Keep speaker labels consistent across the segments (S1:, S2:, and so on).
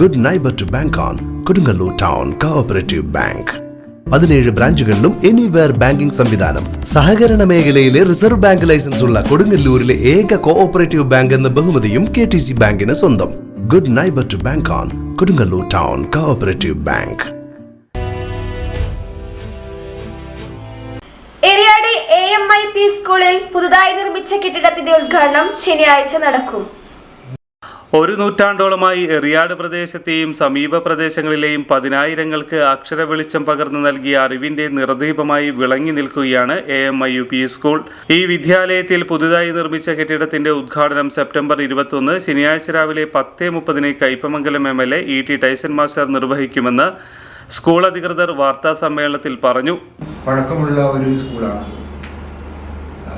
S1: Good neighbour to bank on Kodungallur town cooperative bank പതിനേഴ് ബ്രാഞ്ചുകളിലും anywhere banking സംവിധാനം. സഹകരണ മേഖലയിലെ റിസർവ് ബാങ്ക് ലൈസൻസ് ഉള്ള കൊടുങ്ങല്ലൂരിലെ ഏക കോഓപ്പറേറ്റീവ് ബാങ്ക് എന്ന ബഹുമതിയും കെ ടി സി ബാങ്കിന് സ്വന്തം. Good neighbour to bank on Kodungallur town cooperative bank
S2: എരിയാടി A M I P സ്കൂളിൽ പുതുതായി നിർമ്മിച്ച കെട്ടിടത്തിന്റെ ഉദ്ഘാടനം ശനിയാഴ്ച നടക്കും.
S3: ഒരു നൂറ്റാണ്ടോളമായി എറിയാട് പ്രദേശത്തെയും സമീപ പ്രദേശങ്ങളിലെയും പതിനായിരങ്ങൾക്ക് അക്ഷര വെളിച്ചം പകർന്നു നൽകിയ അറിവിന്റെ നിറദീപമായി വിളങ്ങി നിൽക്കുകയാണ് A M I U P school. ഈ വിദ്യാലയത്തിൽ പുതുതായി നിർമ്മിച്ച കെട്ടിടത്തിന്റെ ഉദ്ഘാടനം സെപ്റ്റംബർ ഇരുപത്തൊന്ന് ശനിയാഴ്ച രാവിലെ പത്ത് മുപ്പതിന് Kaipamangalam M L A E T Tyson master നിർവഹിക്കുമെന്ന് school അധികൃതർ വാർത്താ സമ്മേളനത്തിൽ പറഞ്ഞു.
S4: പഴക്കമുള്ള ഒരു സ്കൂളാണ്.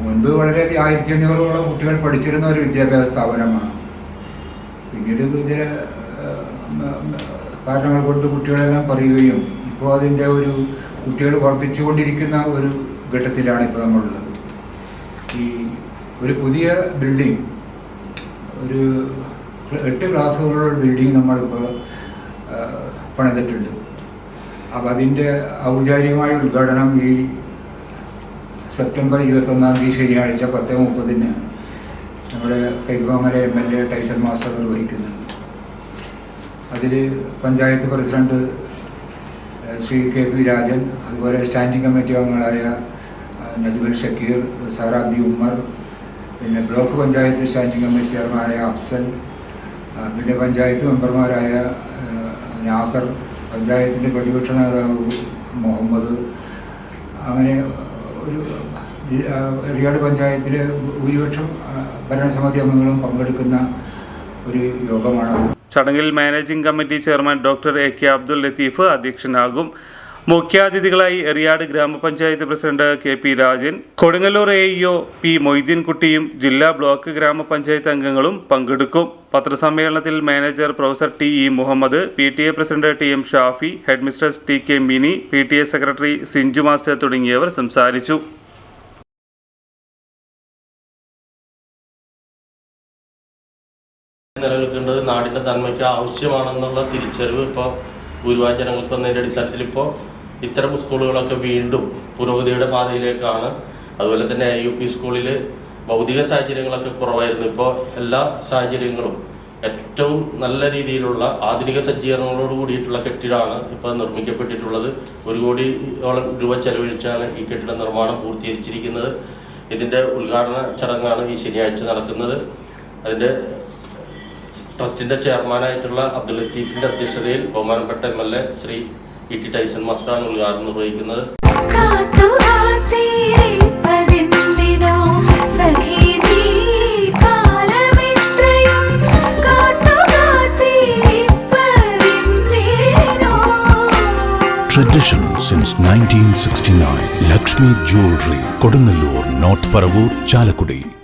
S4: മുൻപ് വളരെ ആയിരത്തി അഞ്ഞൂറോളം കുട്ടികൾ പഠിച്ചിരുന്ന ഒരു വിദ്യാഭ്യാസ സ്ഥാപനമാണ്. പിന്നീട് ചില കാരണങ്ങൾ കൊണ്ട് കുട്ടികളെല്ലാം പറയുകയും ഇപ്പോൾ അതിന്റെ ഒരു കുട്ടികൾ വർദ്ധിച്ചുകൊണ്ടിരിക്കുന്ന ഒരു ഘട്ടത്തിലാണ് ഇപ്പോൾ നമ്മളുള്ളത്. ഈ ഒരു പുതിയ ബിൽഡിംഗ് ഒരു എട്ട് ക്ലാസ്സുകളുള്ള ബിൽഡിംഗ് നമ്മളിപ്പോൾ പണിതിട്ടുണ്ട്. അപ്പോൾ അതിന്റെ ഔപചാരികമായ ഉദ്ഘാടനം ഈ സെപ്റ്റംബർ ഇരുപത്തൊന്നാം തീയതി ശനിയാഴ്ച പത്ത് മുപ്പതിന് നമ്മുടെ Kaipamangala M L A Tyson master നിർവഹിക്കുന്നുണ്ട് അതിൽ panchayat president Shri K P Rajan അതുപോലെ സ്റ്റാൻഡിംഗ് കമ്മിറ്റി അംഗങ്ങളായ നജുബൽ ഷക്കീർ സാറാബി ഉമ്മർ പിന്നെ ബ്ലോക്ക് പഞ്ചായത്ത് സ്റ്റാൻഡിംഗ് കമ്മിറ്റി അംഗമായ അഫ്സൽ പിന്നെ പഞ്ചായത്ത് മെമ്പർമാരായ നാസർ പഞ്ചായത്തിന്റെ പ്രതിപക്ഷ നേതാവ് മുഹമ്മദ് അങ്ങനെ ഒരു എറിയാട് പഞ്ചായത്തിലെ ഭൂരിപക്ഷം ഭരണസമിതി അംഗങ്ങളും പങ്കെടുക്കുന്ന ഒരു യോഗമാണ്
S3: ചടങ്ങിൽ managing committee chairman doctor A K Abdul Latheef അധ്യക്ഷനാകും. മുഖ്യാതിഥികളായി എറിയാട് ഗ്രാമപഞ്ചായത്ത് president K P Rajan Kodungallur A E O P മൊയ്തീൻകുട്ടിയും ജില്ലാ ബ്ലോക്ക് ഗ്രാമപഞ്ചായത്ത് അംഗങ്ങളും പങ്കെടുക്കും. പത്രസമ്മേളനത്തിൽ manager professor T E Muhammad P T A president T M Shafi headmistress T K Mini P T A secretary Sinchu master തുടങ്ങിയവർ സംസാരിച്ചു.
S5: നിലനിൽക്കേണ്ടത് നാടിന്റെ തന്മയ്ക്ക് ആവശ്യമാണെന്നുള്ള തിരിച്ചറിവ് ഇപ്പോൾ ഭൂരിഭാഗം ജനങ്ങൾക്ക് വന്നതിന്റെ അടിസ്ഥാനത്തിൽ ഇപ്പോൾ ഇത്തരം സ്കൂളുകളൊക്കെ വീണ്ടും പുരോഗതിയുടെ പാതയിലേക്കാണ്. അതുപോലെ തന്നെ യു പി സ്കൂളിൽ ഭൗതിക സാഹചര്യങ്ങളൊക്കെ കുറവായിരുന്നു. ഇപ്പോൾ എല്ലാ സാഹചര്യങ്ങളും ഏറ്റവും നല്ല രീതിയിലുള്ള ആധുനിക സജ്ജീകരണങ്ങളോട് കൂടിയിട്ടുള്ള കെട്ടിടമാണ് ഇപ്പോൾ നിർമ്മിക്കപ്പെട്ടിട്ടുള്ളത്. ഒരു കോടിയോളം രൂപ ചെലവഴിച്ചാണ് ഈ കെട്ടിട നിർമ്മാണം പൂർത്തീകരിച്ചിരിക്കുന്നത്. ഇതിന്റെ ഉദ്ഘാടന ചടങ്ങാണ് ഈ ശനിയാഴ്ച നടക്കുന്നത്. അതിന്റെ ട്രസ്റ്റിന്റെ ചെയർമാനായിട്ടുള്ള അബ്ദുൽ ലത്തീഫിന്റെ അധ്യക്ഷതയിൽ ബഹുമാനപ്പെട്ട M L A Shri E T Tyson മാസ്റ്ററാണ് ഉദ്ഘാടനം നിർവഹിക്കുന്നത്
S6: Tradition since 1969. Lakshmi Jewelry, Kodunallur, North Paravur, Chalakudi.